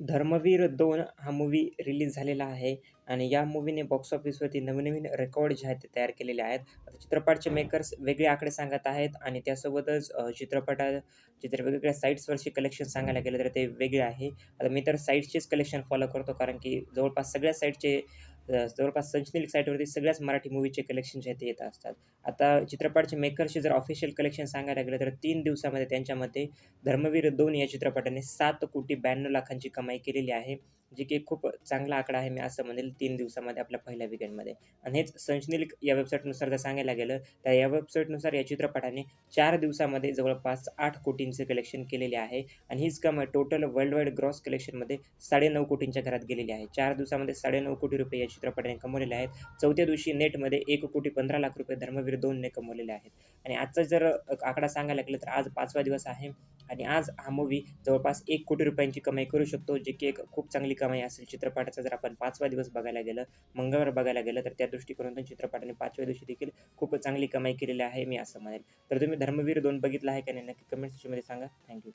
धर्मवीर दोन हा movie release झालेला आहे आणि या मूव्हीने बॉक्स ऑफिसवरती नवीन-नवीन रेकॉर्ड जे आहेत ते तयार केलेले आहेत. आता चित्रपटाचे मेकर्स वेगळे आकडे सांगत आहेत आणि त्यासोबतच चित्रपटा चित्र वेगवेगळ्या साईट्सवरचे कलेक्शन सांगायला गेलं तर ते वेगळे आहे. आता मी तर साईट्सचेच कलेक्शन फॉलो करतो कारण की जवळपास सगळ्या साईटचे जवळपास संचलिक साईटवरती सगळ्याच मराठी मूवीचे कलेक्शन जे ते येत असतात. आता चित्रपटाचे मेकर्सचे जर ऑफिशियल कलेक्शन सांगायला गेलं तर तीन दिवसामध्ये त्यांच्यामध्ये धर्मवीर दोन या चित्रपटाने 7,92 लाखांची कमाई केलेली आहे. जे की खूप चांगला आकडा आहे मी असं म्हणेल तीन दिवसामध्ये आपल्या पहिल्या विकेंडमध्ये आणि हेच संचलिक या वेबसाईटनुसार जर सांगायला गेलं तर या वेबसाईटनुसार या चित्रपटाने चार दिवसामध्ये जवळपास आठ कोटींचे कलेक्शन केलेले आहे आणि हीच कमाई टोटल वर्ल्ड वाईड ग्रॉस कलेक्शनमध्ये 9.5 कोटींच्या घरात गेलेली आहे. चार दिवसामध्ये 9.5 कोटी रुपये या चित्रपटाने कमवलेले आहेत. चौथ्या दिवशी नेटमध्ये 1,15 लाख रुपये धर्मवीर दोनने कमवलेले आहेत. आणि आजचा जर आकडा सांगायला गेलं तर आज पाचवा दिवस आहे आणि आज हा मूव्ही जवळपास एक कोटी रुपयांची कमाई करू शकतो, जे की एक खूप चांगली कमाई असेल चित्रपटाचा जर आपण पाचवा दिवस बघायला गेलं, मंगळवार बघायला गेलं तर त्या दृष्टिकोनातून चित्रपटाने पाचव्या दिवशी देखील खूप चांगली कमाई केलेली आहे मी असं म्हणेल. तर तुम्ही धर्मवीर दोन बघितला आहे का नाही नक्की कमेंट सेक्शनमध्ये सांगा. थँक्यू